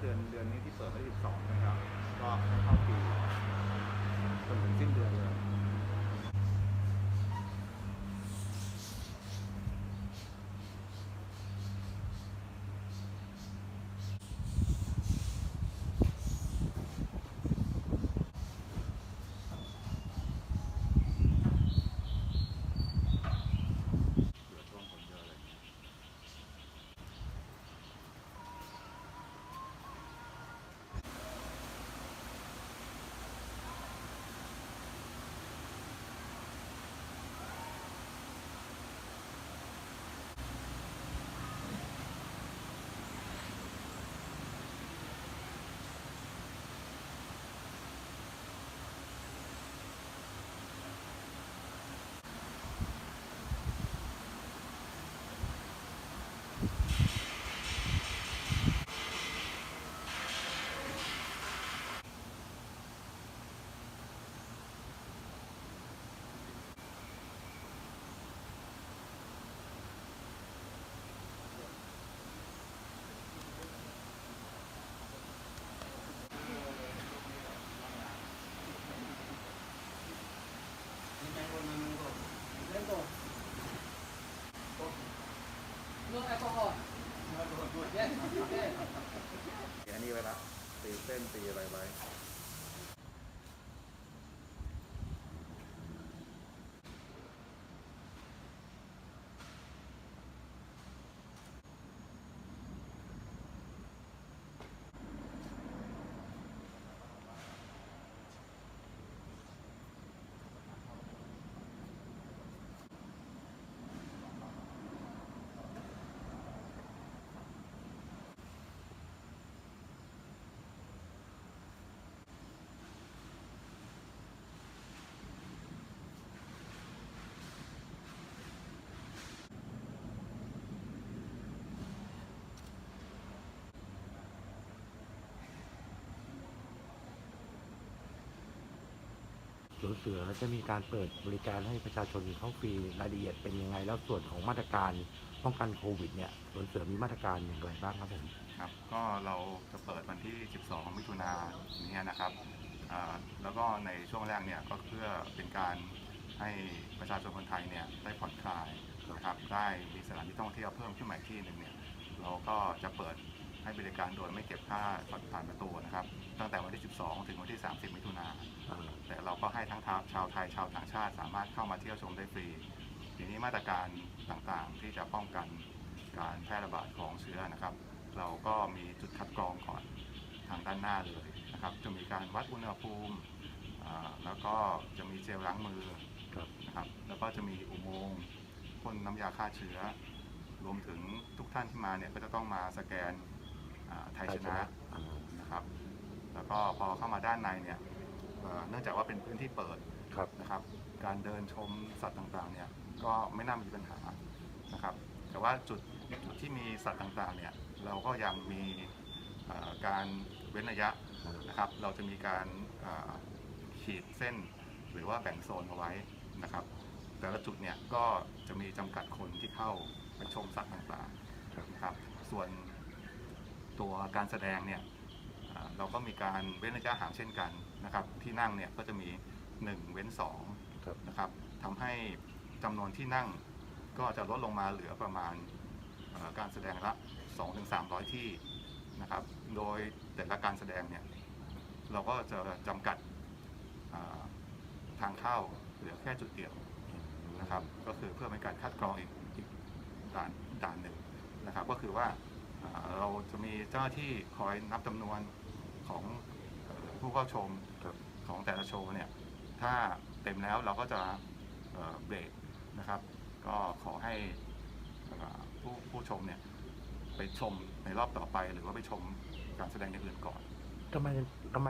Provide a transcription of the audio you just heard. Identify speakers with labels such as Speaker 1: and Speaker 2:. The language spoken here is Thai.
Speaker 1: เดือนเดือนนี้ที่เปิดวันที่12นะครับ ก็ให้เข้าฟรีจนถึงสิ้นเดือนเลย เกิดช่วงฝนเยอะเลย
Speaker 2: No alcohol. Yes, yes.
Speaker 1: อันนี้ไว้ละตี เส้นตีอะไรไว้
Speaker 3: สวนเสือจะมีการเปิดบริการให้ประชาชนเข้าฟรีรายละเอียดเป็นยังไง แล้วส่วนของมาตรการป้องกันโควิดเนี่ยสวนเสือมีมาตรการอย่างไรบ้างครับผม
Speaker 1: ครับก็เราจะเปิดวันที่ 12 มิถุนายนนี้นะครับแล้วก็ในช่วงแรกเนี่ยก็เพื่อเป็นการให้ประชาชนคนไทยเนี่ยได้ผ่อนคลายนะครับได้มีสถานที่ท่องเที่ยวเพิ่มขึ้นมาอีกที่หนึ่งเนี่ยเราก็จะเปิด ให้บริการโดยไม่เก็บค่าผ่านประตูนะครับ ตั้งแต่วันที่ 12 ถึงวันที่ 30 มิถุนายนแต่เราก็ให้ทั้งชาวไทยชาวต่างชาติสามารถเข้ามาเที่ยวชมได้ฟรี ทีนี้มาตรการต่างๆที่จะป้องกันการแพร่ระบาดของเชื้อนะครับ เราก็มีจุดคัดกรองก่อนทางด้านหน้าเลยนะครับ จะมีการวัดอุณหภูมิอ่าแล้วก็จะมีเจลล้างมือ
Speaker 3: ครับ
Speaker 1: นะครับ แล้วก็จะมีอุโมงค์พ่นน้ำยาฆ่าเชื้อ รวมถึงทุกท่านที่มาเนี่ยก็จะต้องมาสแกนอ่า ไทยชนะ
Speaker 3: อ่า
Speaker 1: นะครับแล้วก็พอเข้ามาด้านในเนี่ยเอ่อเนื่องจากว่าเป็นพื้นที่เปิด
Speaker 3: ครับ
Speaker 1: นะครับ การเดินชมสัตว์ต่างๆเนี่ยก็ไม่น่ามีปัญหานะครับ แต่ว่าจุดจุดที่มีสัตว์ต่างๆเนี่ยเราก็ยังมีเอ่อการเว้นระยะนะครับ เราจะมีการเอ่อขีดเส้นหรือว่าแบ่งโซนเอาไว้นะครับ แต่ละจุดเนี่ยก็จะมีจำกัดคนที่เข้าไปชมสัตว์ต่างๆนะครับ ส่วน ตัวการแสดงเนี่ยอ่าเราก็มีการเว้นระยะห่างเช่นกันนะครับ ที่นั่งเนี่ยก็จะมี 1 เว้น
Speaker 3: ครับ
Speaker 1: 2นะครับทำให้จำนวนที่นั่งก็จะลดลงมาเหลือประมาณเอ่อการแสดงละ 2-300 ที่นะครับ โดยแต่ละการแสดงเนี่ยเราก็จะจำกัดอ่าทางเข้าเหลือแค่จุดเดียวนะครับ ก็คือเพื่อเป็นการคัดกรองอีกอีกด่านด่านหนึ่งนะครับ ก็คือว่าอ่า เราจะมีเจ้าหน้าที่คอยนับจำนวนของเอ่อผู้เข้าชม
Speaker 3: ครับ
Speaker 1: ของแต่ละโชว์เนี่ย ถ้าเต็มแล้วเราก็จะเอ่อเบรกนะครับ ก็ขอให้เอ่อผู้ผู้ชมเนี่ยไปชมในรอบต่อไปหรือว่าไปชมการแสดงอย่างอื่นก่อน
Speaker 3: ทำไมทำไม